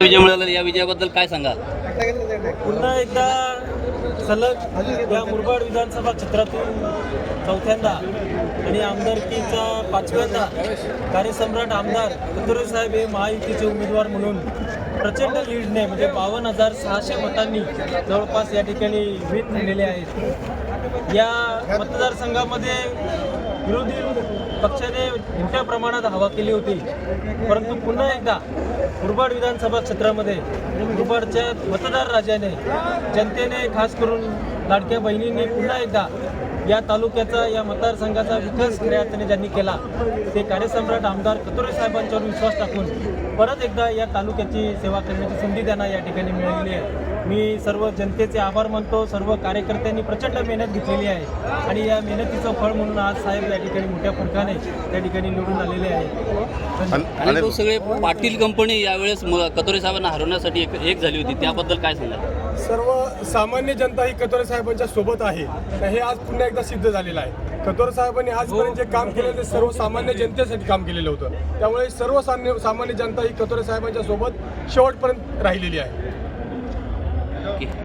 विजय मिळाला या विजयाबद्दल काय सांगाल? पुन्हा एकदा सलग या मुरबाड विधानसभा क्षेत्रातून चौथ्यांदा आणि आमदारकीचा पाचव्यांदा कार्यसम्राट आमदार कतुरे साहेब हे महायुतीचे उमेदवार म्हणून प्रचंड लीडने म्हणजे बावन्न हजार सहाशे मतांनी जवळपास या ठिकाणी विन झालेले आहेत या मतदारसंघामध्ये विरोधी पक्षाने मोठ्या प्रमाणात हवा केली होती. परंतु पुन्हा एकदा मुरबाड विधानसभा क्षेत्रामध्ये मुरबाडच्या मतदार राजाने जनतेने खास करून लाडक्या बहिणींनी पुन्हा एकदा या तालुक्याचा या मतदारसंघाचा विकास खऱ्या अर्थाने ज्यांनी केला ते कार्यसम्राट आमदार कतोरे साहेबांच्यावर विश्वास टाकून परत एकदा या तालुक्याची सेवा करण्याची संधी त्यांना या ठिकाणी मिळालेली आहे. मी सर्व जनतेचे आभार मानतो सर्व कार्यकर्त्यांनी प्रचंड मेहनत घेतलेली आहे आणि या मेहनतीचं फळ म्हणून आज साहेब या ठिकाणी मोठ्या फरकाने त्या ठिकाणी निवडून आलेले आहे. आणि तो सगळे पाटील कंपनी यावेळेस कतोरे साहेबांना हरवण्यासाठी एक एक झाली होती. त्याबद्दल काय सांगाल? सर्व सामान्य जनता ही कतोरे साहेबांच्या सोबत आहे. हे आज पुन्हा एकदा सिद्ध झालेलं आहे. कतोरे साहेबांनी आजपर्यंत जे काम केलं ते सर्वसामान्य जनतेसाठी काम केलेलं होतं. त्यामुळे सर्व सामान्य सामान्य जनता ही कतोरे साहेबांच्या सोबत शेवटपर्यंत राहिलेली आहे.